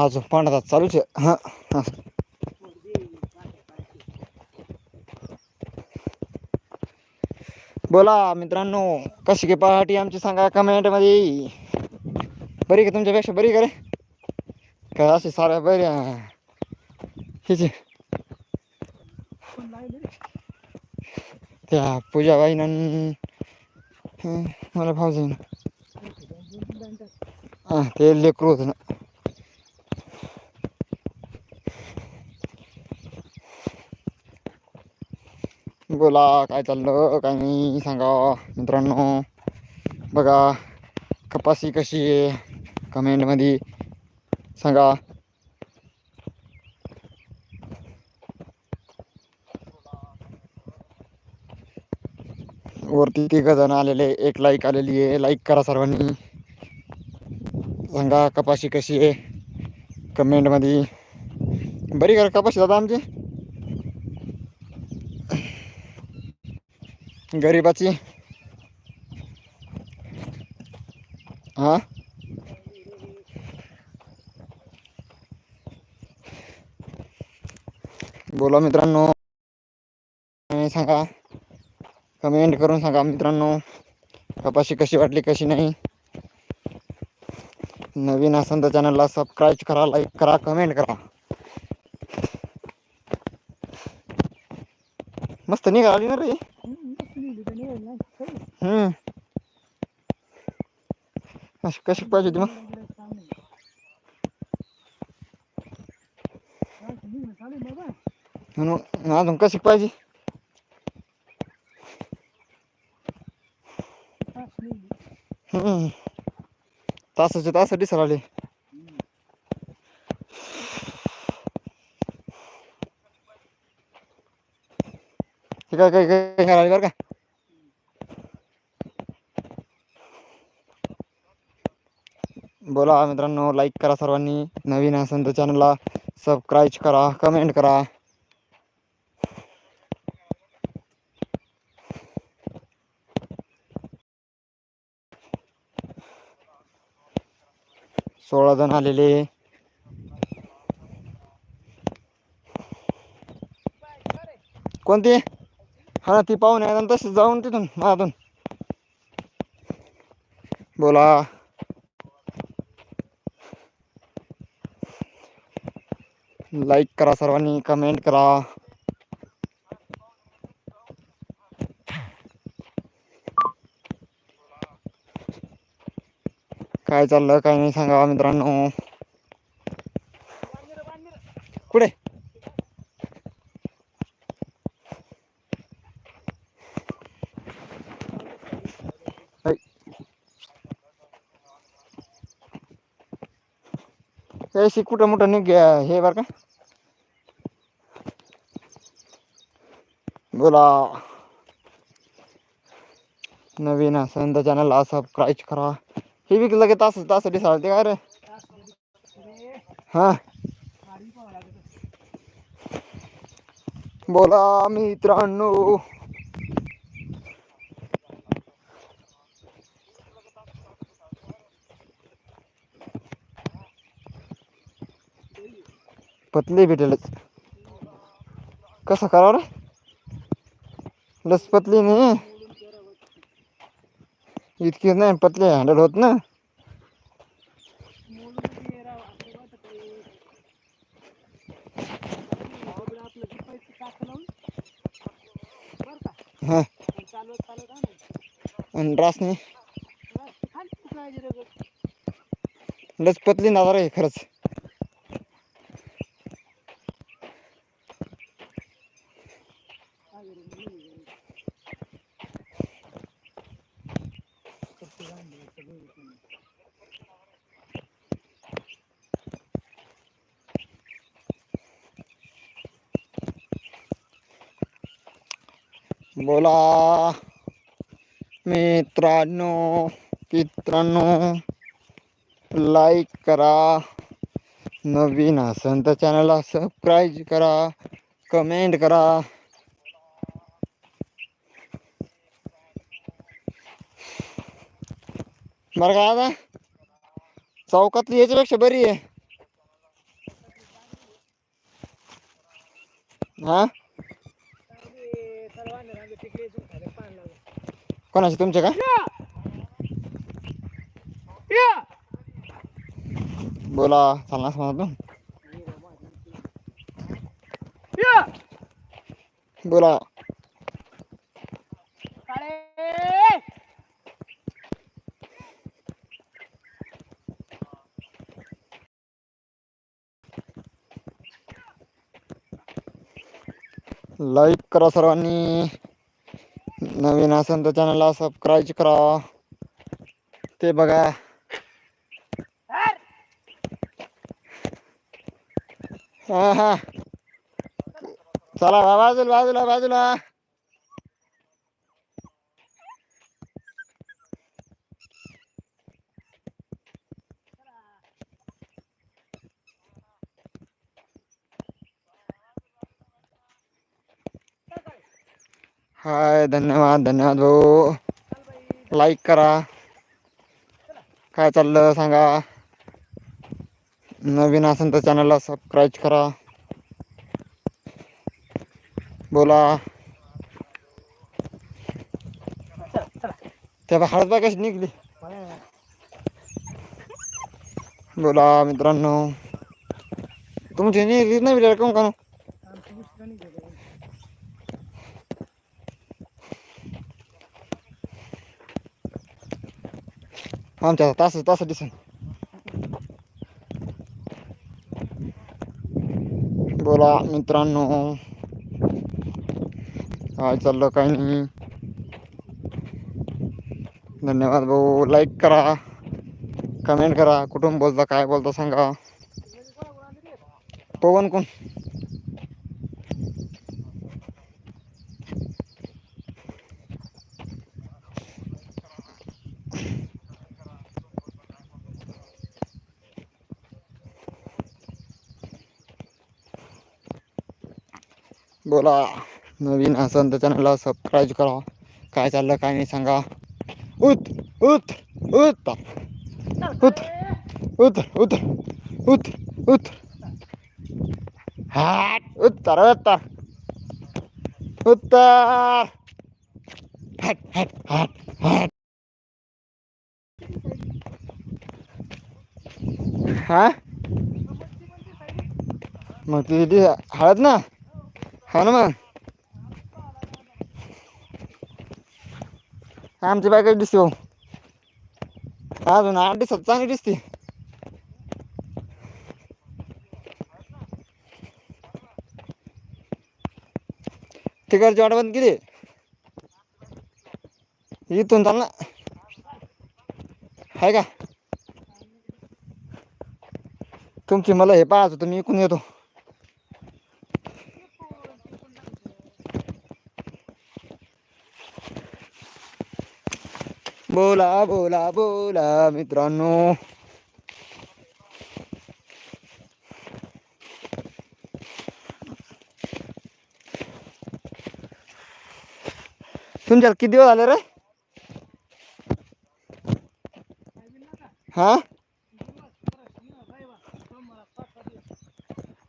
अजून पांढरा चालूच आहे. हा हा. बोला मित्रांनो कशी काय पहाटी आमची सांगा कमेंटमध्ये बरी का तुमच्यापेक्षा? बरी का रे? काय असे साऱ्या बऱ्या? हिचे त्या पूजाबाईनं हं, मला भाव जाईन. हां ते लेकरू होतं ना. बोला काय चाललं काय नाही सांगा मित्रांनो. बघा कपासी कशी आहे कमेंटमध्ये सांगा. वरती तिघ जण आलेले एक लाईक आलेली आहे लाईक करा सर्वांनी. सांगा कपाशी कशी आहे कमेंटमध्ये बरी करा कपाशी दादा आमची? गरीबाची. हा? बोला मित्रांनो. सांगा. कमेंट करून सांगा मित्रांनो. कपाशी कशी वाटली कशी नाही? नवीन असेल तर चॅनलला सबस्क्राईब करा लाईक करा कमेंट करा. मस्त निघाली ना रे. हम्म अशी कशी पाहिजे होती मग? म्हणून अजून कशी पाहिजे? हम्म. तासाचे तास दिसायला आले काय काय काय काय बरं का? बोला मित्रांनो लाईक करा सर्वांनी. नवीन असेल तर चॅनलला सबस्क्राईब करा कमेंट करा. सोळा जण आलेले. कोणती? हा ती पाहून आहे तसं जाऊन तिथून मातून बोला. लाईक करा सर्वांनी कमेंट करा. काय चाललं काय नाही सांगा मित्रांनो कुठे ऐ. हे कुठं मोठं निघ हे बरं का. बोला. नवीन असेल तर चॅनलला सबस्क्राईब करा. हे बी लगे तास तास दिसायला ते काय रे? हा. बोला मित्रांनो. पतली भेटेलच. कसं करावं रे? लस पतली नाही इतकी नाही पतली हँडल होत ना. हां. आणि रासने लस पतली नादार आहे खरंच. बोला, मित्रांनो मित्रांनो लाईक करा. नवीन असेल तर चॅनलला सबस्क्राईब करा कमेंट करा. बरं का आता? चौकातली बरी आहे. हा? कोणाचे तुमचे का बोला चालणार म्हणा तू बोला लाईक करा सर्वांनी नवीन असेल तर चॅनलला सबस्क्राईब करा. ते बघा. हा हा. चला बा- बाजूला बाजूला बाजूला. हाय धन्यवाद धन्यवाद भाऊ. लाईक करा. काय चाललं सांगा. नवीन असेल तर चॅनलला सबस्क्राईब करा. बोला. त्या बा हळद बाय कशी निघली? बोला मित्रांनो. तुमची निघली नाही विचार कोण का आमच्या तास तास दिसन. बोला मित्रांनो. काय चाललं काय नाही? धन्यवाद भाऊ. लाईक करा. कमेंट करा. कुठून बोलता काय बोलता सांगा. पवन कोण? बोला. नवीन असन तर चॅनलला सबस्क्राईब करा. काय चाललं काय नाही सांगा. उत उत उत उत उत उत उत उत हाट उत्तर उत्तर उत्तर हट हट हट हट हा? मग ती हळद ना? हा ना मग. आमची बायका दिसते भाऊ? अजून आठ दिवसात चांगली दिसते. तिकडची वाट बंद किती इथून चाल ना आहे का? तुमची मला हे पाहायचं होतं मी इकून येतो. बोला बोला बोला मित्रांनो. तुमच्यात किती दिवस झाले रे? हा?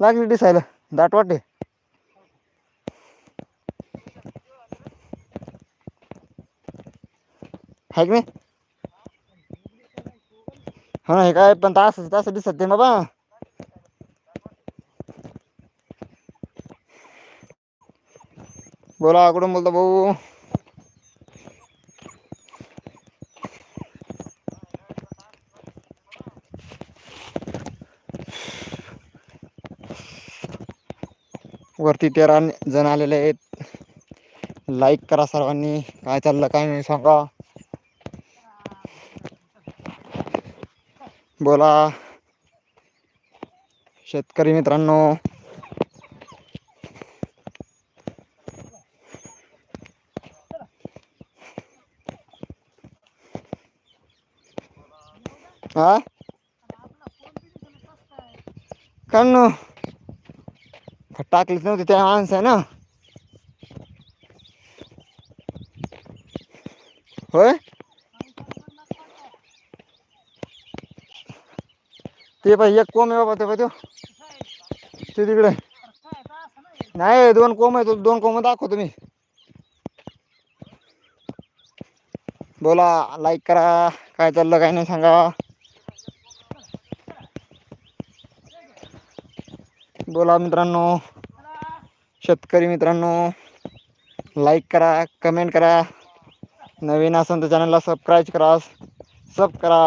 लागली दिसायला दाट वाटे हाय की नाही? हा हे काय पण तास तास दिसत ते बाबा बोला कुठून बोलतो भाऊ वरती तेरा जण आलेले आहेत। लाईक करा सर्वांनी काय चाललं काय नाही सांगा। बोला. शेतकरी मित्रांनो. हा? कारण टाकलीच नव्हती त्या माणसं ना होय? ते पाहिजे एक कोम आहे बाबा ते पाहिजे ते तिकडे. नाही दोन कोंब आहे दोन कोंब दाखव तुम्ही. बोला लाईक करा. काय चाललं काय नाही सांगा. बोला मित्रांनो. शेतकरी मित्रांनो लाईक करा कमेंट करा. नवीन असेल तर चॅनलला सबस्क्राईब करा. सब करा.